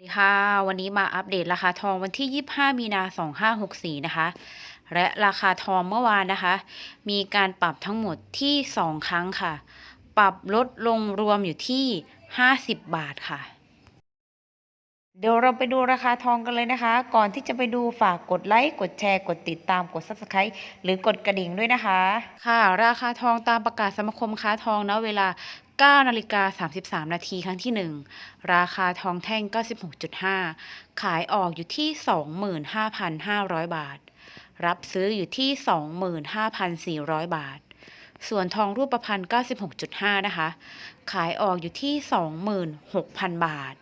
สวัสดีค่ะวันนี้มาอัปเดตราคาทองวันที่ 25 มีนา 2564 นะคะ และราคาทองเมื่อวานนะคะ มีการปรับทั้งหมดที่ 2 ครั้งค่ะ ปรับลดลงรวมอยู่ที่ 50 บาทค่ะ เดี๋ยวเราไปดูราคาทองกันเลยนะคะ ก่อนที่จะไปดูฝากกดไลค์กดแชร์กดติดตามกด subscribe หรือกดกระดิ่งด้วยนะคะ ค่ะ ราคาทองตามประกาศสมาคมค้าทองณเวลา9นาฬิกา33 นาทีครั้งที่ 1 ราคาทองแท่ง 96.5 ขายออกอยู่ที่ 25,500 บาท รับซื้ออยู่ที่ 25,400 บาท ส่วนทองรูปพรรณ96.5 นะคะ ขายออกอยู่ที่ 26,000 บาท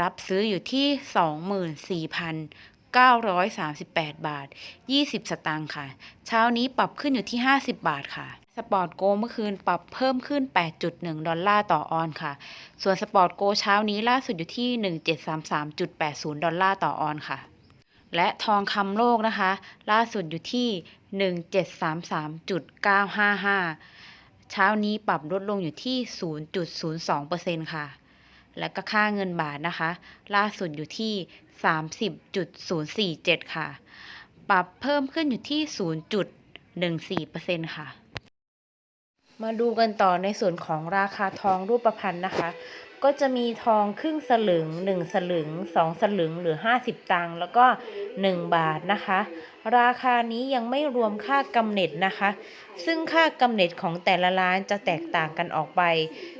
รับซื้ออยู่ที่ 24,938 บาท 20 สตางค์ค่ะ เช้านี้ปรับขึ้นอยู่ที่ 50 บาทค่ะ สปอร์ตโกเมื่อคืนปรับเพิ่มขึ้น 8.1 ดอลลาร์ต่อออนค่ะ ส่วนสปอร์ตโกเช้านี้ล่าสุดอยู่ที่ 1733.80 ดอลลาร์ต่อออนค่ะและทองคำโลกนะคะ ล่าสุดอยู่ที่ 1733.955 เช้านี้ปรับลดลงอยู่ที่ 0.02%ค่ะ และก็ค่าเงินบาทนะคะ ล่าสุดอยู่ที่ 30.047 ค่ะ ปรับเพิ่มขึ้นอยู่ที่ 0.14%ค่ะ มาดูกันต่อในส่วนของราคาทองรูปพรรณนะคะ ก็จะมีทองครึ่งสลึง 1 สลึง 2 สลึงหรือ 50 ตังค์แล้วก็ 1 บาทนะคะ ราคานี้ยังไม่รวมค่ากำเนิดนะคะ ซึ่งค่ากำเนิดของแต่ละร้านจะแตกต่างกันออกไป